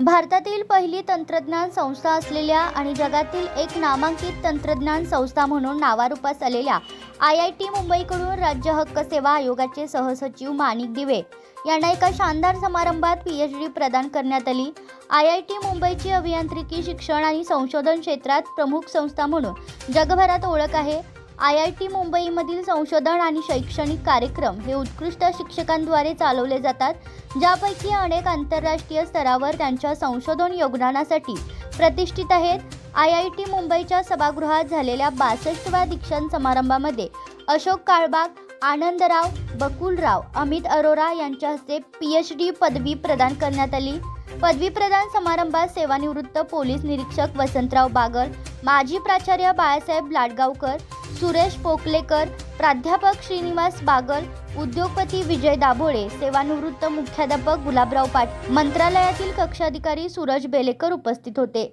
भारतातील पहिली तंत्रज्ञान संस्था असलेल्या आणि जगातील एक नामांकित तंत्रज्ञान संस्था म्हणून नावारूपास आलेल्या आय आय टी मुंबईकडून राज्य हक्क सेवा आयोगाचे सहसचिव माणिक दिवे यांना एका शानदार समारंभात पी एच डी प्रदान करण्यात आली. आय आय टी मुंबईची अभियांत्रिकी शिक्षण आणि संशोधन क्षेत्रात प्रमुख संस्था म्हणून जगभरात ओळख आहे. आय आय टी मुंबईमधील संशोधन आणि शैक्षणिक कार्यक्रम हे उत्कृष्ट शिक्षकांद्वारे चालवले जातात ज्यापैकी अनेक आंतरराष्ट्रीय स्तरावर त्यांच्या संशोधन योगदानासाठी प्रतिष्ठित आहेत. आय आय टी मुंबईच्या सभागृहात झालेल्या बासष्टव्या दीक्षांत समारंभामध्ये अशोक काळबाग आनंदराव बकुलराव अमित अरोरा यांच्या हस्ते पी एच डी पदवी प्रदान करण्यात आली. पदवी प्रदान समारंभात सेवानिवृत्त पोलीस निरीक्षक वसंतराव बागर माजी प्राचार्य बाळासाहेब लाडगावकर सुरेश पोकलेकर प्राध्यापक श्रीनिवास बागल उद्योगपती विजय दाभोळे सेवानिवृत्त मुख्याध्यापक गुलाबराव पाट मंत्रालयातील कक्षाधिकारी सूरज बेलेकर उपस्थित होते.